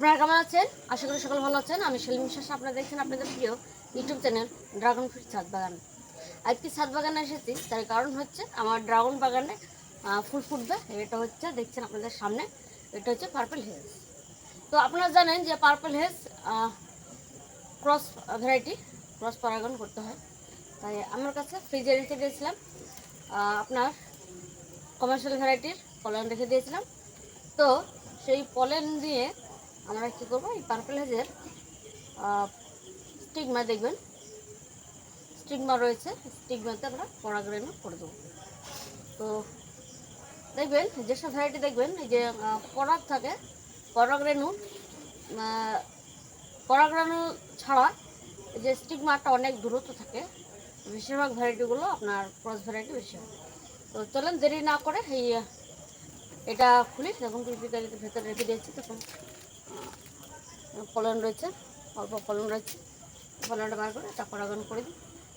আপনারা কেমন আছেন? আশা করি সকল ভালো আছেন। আমি সেলিম বিশ্বাস, আপনারা দেখছেন আপনাদের প্রিয় ইউটিউব চ্যানেল ড্রাগন ফ্রুট ছাদ বাগান। আজকে ছাদ বাগানে এসেছি, তার কারণ হচ্ছে আমার ড্রাগন বাগানে ফুল ফুটবে। এটা হচ্ছে, দেখছেন আপনাদের সামনে, এটা হচ্ছে পার্পল হেজ তো আপনারা জানেন যে purple hedge cross variety cross পরাগন করতে হয়। তাই আমার কাছে ফ্রিজে রেখে দিয়েছিলাম। আপনার কমার্শিয়াল ভ্যারাইটির পলেন রেখে দিয়েছিলাম। তো সেই পলেন দিয়ে আমরা কী করব এই পার্পল হেজের স্টিগমা দেখবেন। স্টিগমা রয়েছে স্টিগমাতে আমরা পরাগরেণু করে দেবো। তো দেখবেন যেসব ভ্যারাইটি দেখবেন এই যে পরাগ থাকে পরাগরেণু আহ, পরাগরেণু ছাড়া যে স্টিগমাটা অনেক দূরত্ব থাকে বেশিরভাগ ভ্যারাইটিগুলো আপনার ক্রস ভ্যারাইটি বেশি হয়। তো চলেন দেরি না করে এই এটা খুলি দেখুন পিপিকারিতে ভেতরে রেখে দিয়েছি তখন। ফলন রয়েছে, অল্প ফলন রয়েছে। ফলনটা বার করে এটা পরাগণ করে দিই।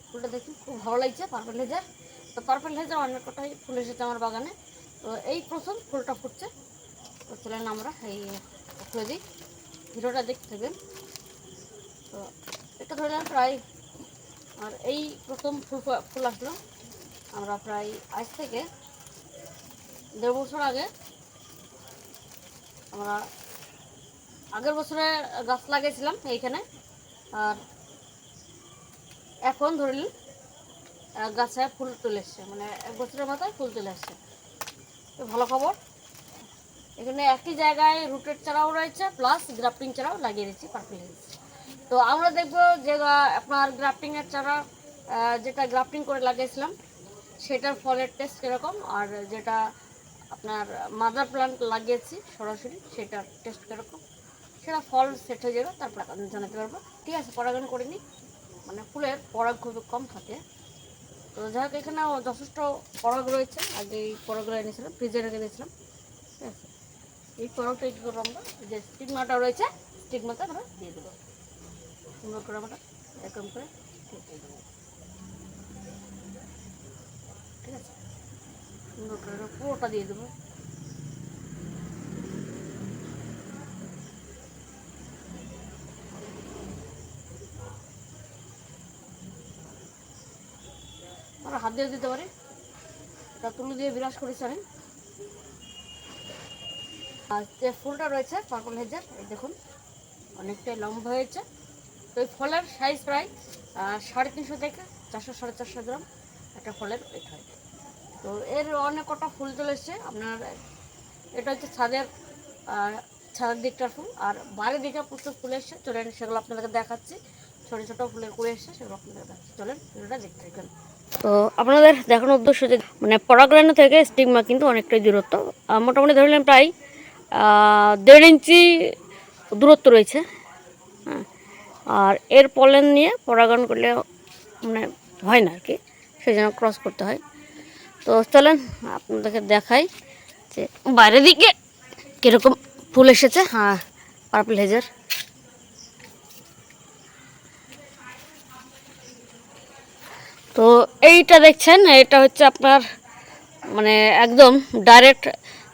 ফুলটা দেখি, খুব ভালো লাগছে, পার্পেল হেজার তো পার্পেল হেজার অনেক কটাই ফুল এসেছে আমার বাগানে। তো এই প্রথম ফুলটা ফুটছে। তো চলেন আমরা এই খুলে দিই। হিরোটা দেখতে থাকবেন। তো এটা ধরলাম প্রায়, আর এই প্রথম ফুল ফুল আসলো। আমরা প্রায় আজ থেকে দেড় বছর আগে আমরা আগের বছরে গাছ লাগিয়েছিলাম এইখানে। আর এখন ধরলি গাছে ফুল তুলে এসছে। মানে এক বছরের মাথায় ফুল চলে আসছে তো ভালো খবর। এখানে একই জায়গায় রুটের চারাও রয়েছে প্লাস গ্রাফটিং চারাও লাগিয়ে দিচ্ছি হিলস তো আমরা দেখব যে আপনার গ্রাফটিংয়ের চারা যেটা গ্রাফটিং করে লাগিয়েছিলাম, সেটার ফলের টেস্ট কীরকম, আর যেটা আপনার মাদার প্লান্ট লাগিয়েছি সরাসরি, সেটার টেস্ট কীরকম। সেটা ফল সেট হয়ে যাবে, তারপর জানাতে পারব। ঠিক আছে, পরাগায়ন করিনি। মানে ফুলের পরাগ খুব কম থাকে। তো যাই হোক এখানে যথেষ্ট পরাগ রয়েছে। আগে এই পরাগগুলো এনেছিলাম, ফ্রিজে রেখে দিয়েছিলাম। ঠিক আছে। এই পরাগটা কী করব আমরা যে স্টিগমাটা রয়েছে, স্টিগমাটা আমরা দিয়ে দেবো। সুন্দর করে আমরা এরকম করে ঠিক আছে। সুন্দর করে পুরোটা দিয়ে দেবো। হাত দিয়ে দিতে পারি। তা তুলে দিয়ে বিরাজ করেছি আমি আর যে ফুলটা রয়েছে পার্পল হেজার এই দেখুন, অনেকটাই লম্বা হয়েছে। তো এই ফলের সাইজ প্রায় সাড়ে তিনশো থেকে চারশো, সাড়ে চারশো গ্রাম একটা ফলের ওয়েট হয়। তো এর অনেক কটা ফুল চলে এসছে। আপনার, এটা হচ্ছে ছাদের ছাদের দিকটার ফুল। আর বাইরের দিকে প্রচুর ফুল এসছে। চলেন, সেগুলো আপনাদেরকে দেখাচ্ছি। ছোটো ছোটো ফুলের কুড়ে এসছে, সেগুলো আপনাদের দেখাচ্ছি। চলেন, ভিডিওটা দেখতে থাকেন। তো আপনাদের দেখানোর উদ্দেশ্য যে মানে পরাগরেণু থেকে স্টিগমা কিন্তু অনেকটাই দূরত্ব। মোটামুটি ধরলেন প্রায় দেড় ইঞ্চি দূরত্ব রয়েছে। হ্যাঁ। আর এর পলেন নিয়ে পরাগণ করলে মানে হয় না আর কি সেই জন্য ক্রস করতে হয়। তো চলেন, আপনাদেরকে দেখাই যে বাইরের দিকে কীরকম ফুল এসেছে। হ্যাঁ পার্পল হেজার তো এইটা দেখছেন, এটা হচ্ছে আপনার মানে একদম ডাইরেক্ট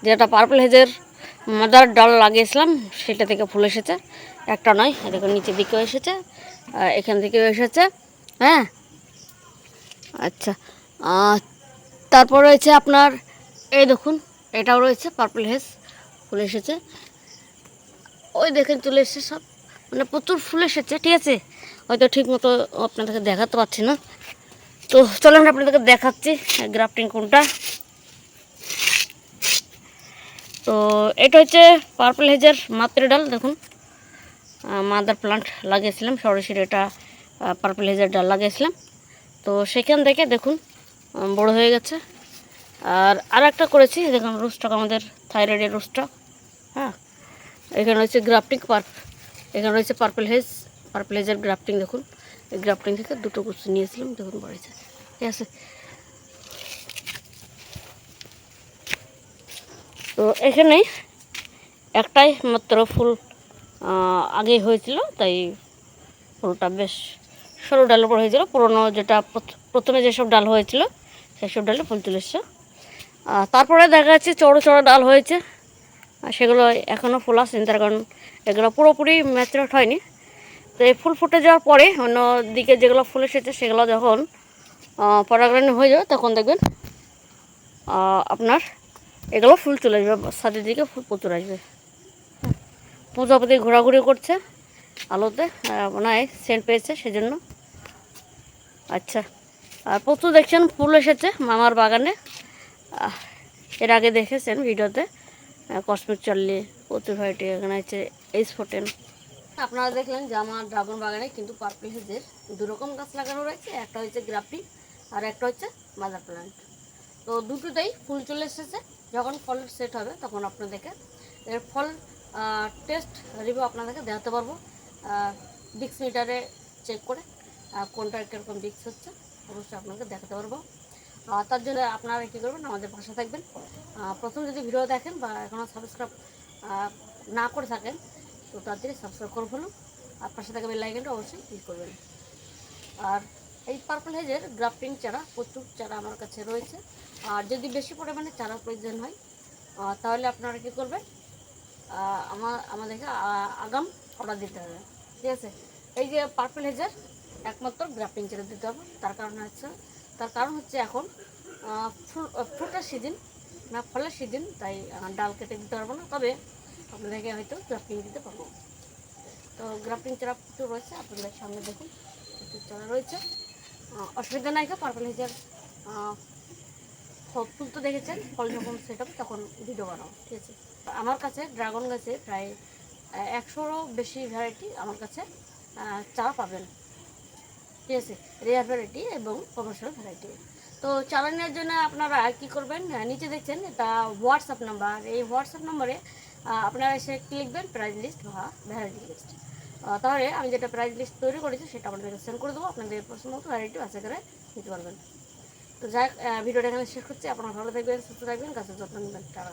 যেটা পার্পল হেজের মাদার ডাল লাগিয়েছিলাম, সেটা থেকে ফুল এসেছে। একটা নয় দেখুন, নিচের দিকেও এসেছে এখান থেকেও এসেছে হ্যাঁ? আচ্ছা তারপর রয়েছে আপনার, এই দেখুন, এটাও রয়েছে পার্পল হেজ ফুল এসেছে। ওই দেখেন, চলে এসেছে সব মানে প্রচুর ফুল এসেছে, ঠিক আছে? হয়তো ঠিক মতো আপনাদেরকে দেখাতে পারছি না। তো চলেন আপনাদেরকে দেখাচ্ছি গ্রাফটিং কোনটা। তো এটা হচ্ছে পার্পল হেজের মাতৃ ডাল, দেখুন। মাদার প্লান্ট লাগিয়েছিলাম সরাসরি এটা পার্পল হেজের ডাল লাগিয়েছিলাম। তো সেখান থেকে দেখুন বড় হয়ে গেছে। আর আর একটা করেছি, দেখুন, রুস্টক, আমাদের থাইরয়েডের রুস্টক। হ্যাঁ এখানে রয়েছে গ্রাফটিং পার্প এখানে রয়েছে পার্পল হেজ পার্পল হেজের গ্রাফটিং দেখুন। গ্রাফটিং থেকে দুটো কুচি নিয়েছিলাম দেখুন বাড়িছে ঠিক আছে? তো এখানে একটাই মাত্র ফুল আগে হয়েছিল, তাই ফুলটা বেশ সরু ডাল উপর হয়েছিল। পুরনো যেটা প্রথমে যেসব ডাল হয়েছিল, সেসব ডালে ফুল চলে এসছে। তারপরে দেখা যাচ্ছে চড়ো চড়ো ডাল হয়েছে। সেগুলো এখনও ফুল আসেনি, তার কারণ এগুলো পুরোপুরি ম্যাচুরেট হয়নি। তো এই ফুল ফুটে যাওয়ার পরে অন্য দিকে যেগুলো ফুল এসেছে সেগুলো যখন পরাগায়ন হয়ে যাবে, তখন দেখবেন আপনার এগুলো ফুল চলে আসবে সাথের দিকে ফুল প্রচুর আসবে। প্রজাপতি ঘোরাঘুরি করছে, আলোতে হয় সেন্ট পেয়েছে সেজন্য। আচ্ছা আর প্রচুর দেখছেন ফুল এসেছে মামার বাগানে। এর আগে দেখেছেন ভিডিওতে কসমিক চার্লি প্রচুর ভ্যারাইটি এখানে আছে এইচ ফোটেন আপনারা দেখলেন যে আমার ড্রাগন বাগানে কিন্তু পার্পল হেজের দু রকম গাছ লাগানো রয়েছে। একটা হচ্ছে গ্রাফটি আর একটা হচ্ছে মাদার প্ল্যান্ট তো দুটোতেই ফুল চলে এসেছে। যখন ফল সেট হবে তখন আপনাদেরকে এর ফল টেস্ট রিভিউ আপনাদেরকে দেখাতে পারব। ডিক্স মিটারে চেক করে কোনটা কীরকম ডিক্স হচ্ছে অবশ্যই আপনাকে দেখাতে পারব। তার জন্য আপনারা কী করবেন, আমাদের পাশে থাকবেন। প্রথম যদি ভিডিও দেখেন বা এখনও সাবস্ক্রাইব না করে থাকেন তো তাড়াতাড়ি সাবস্ক্রাইব করে ফেলুন আর পাশে থাকা বেল আইকনটা অবশ্যই ক্লিক করবেন। আর এই পার্পল হেজের গ্রাফটিং চারা, প্রচুর চারা আমার কাছে রয়েছে। আর যদি বেশি পরিমাণে চারা প্রয়োজন হয় তাহলে আপনারা কী করবেন? আমার আমাদেরকে আগাম অর্ডার দিতে হবে। ঠিক আছে? এই যে পার্পল হেজের একমাত্র গ্রাফটিং চারা দিতে হবে। তার কারণ হচ্ছে, তার কারণ হচ্ছে এখন ফুল ফ্রুটের সিজন না ফলের সিজন তাই ডাল কেটে দিতে পারব না। তবে আপনাদেরকে হয়তো গ্রাফটিং দিতে পারব। তো গ্রাফটিং চারা প্রচুর রয়েছে, আপনাদের সামনে দেখুন প্রচুর চারা রয়েছে অসুবিধা নাই পার্পল হেজের ফুল তো দেখেছেন, ফল যখন সেট তখন ভিডিও বানাবো ঠিক আছে? আমার কাছে ড্রাগন গাছে প্রায় একশোরও বেশি ভ্যারাইটি আমার কাছে চারা পাবেন। ঠিক আছে? রেয়ার ভ্যারাইটি এবং কমার্শিয়াল ভ্যারাইটি তো চারা নেওয়ার জন্য আপনারা কি করবেন নিচে দেখছেন এটা হোয়াটসঅ্যাপ নাম্বার এই হোয়াটসঅ্যাপ নম্বরে আপনারা এসে লিখবেন প্রাইজ লিস্ট বা ভ্যারাইটি লিস্ট তাহলে আমি যেটা প্রাইজ লিস্ট তৈরি করেছি সেটা আপনাদেরকে সেন্ড করে দেবো। আপনাদের পছন্দ মতো ভ্যারাইটি আছে করে নিতে পারবেন। তো যাই ভিডিওটা এখানে শেষ করছি। আপনারা ভালো থাকবেন, সুস্থ থাকবেন গাছের যত্ন নেবেন। টাকা